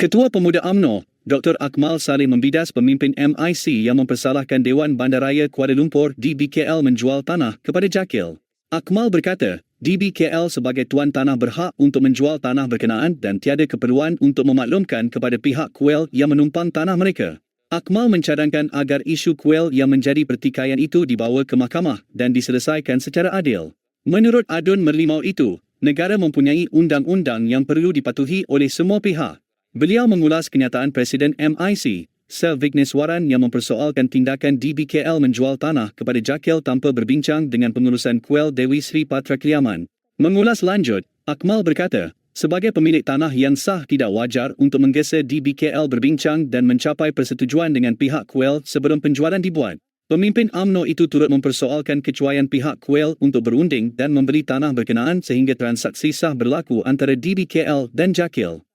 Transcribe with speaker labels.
Speaker 1: Ketua Pemuda AMNO, Dr. Akmal Saleh membidas pemimpin MIC yang mempersalahkan Dewan Bandaraya Kuala Lumpur DBKL menjual tanah kepada Jakil. Akmal berkata, DBKL sebagai tuan tanah berhak untuk menjual tanah berkenaan dan tiada keperluan untuk memaklumkan kepada pihak kuil yang menumpang tanah mereka. Akmal mencadangkan agar isu kuil yang menjadi pertikaian itu dibawa ke mahkamah dan diselesaikan secara adil. Menurut adun merlimau itu, negara mempunyai undang-undang yang perlu dipatuhi oleh semua pihak. Beliau mengulas kenyataan Presiden MIC, Sir Vigneswaran yang mempersoalkan tindakan DBKL menjual tanah kepada Jakil tanpa berbincang dengan pengurusan kuil Dewi Sri Patra Keliaman. Mengulas lanjut, Akmal berkata, sebagai pemilik tanah yang sah tidak wajar untuk menggesa DBKL berbincang dan mencapai persetujuan dengan pihak kuil sebelum penjualan dibuat. Pemimpin AMNO itu turut mempersoalkan kecuaian pihak kuil untuk berunding dan membeli tanah berkenaan sehingga transaksi sah berlaku antara DBKL dan Jakil.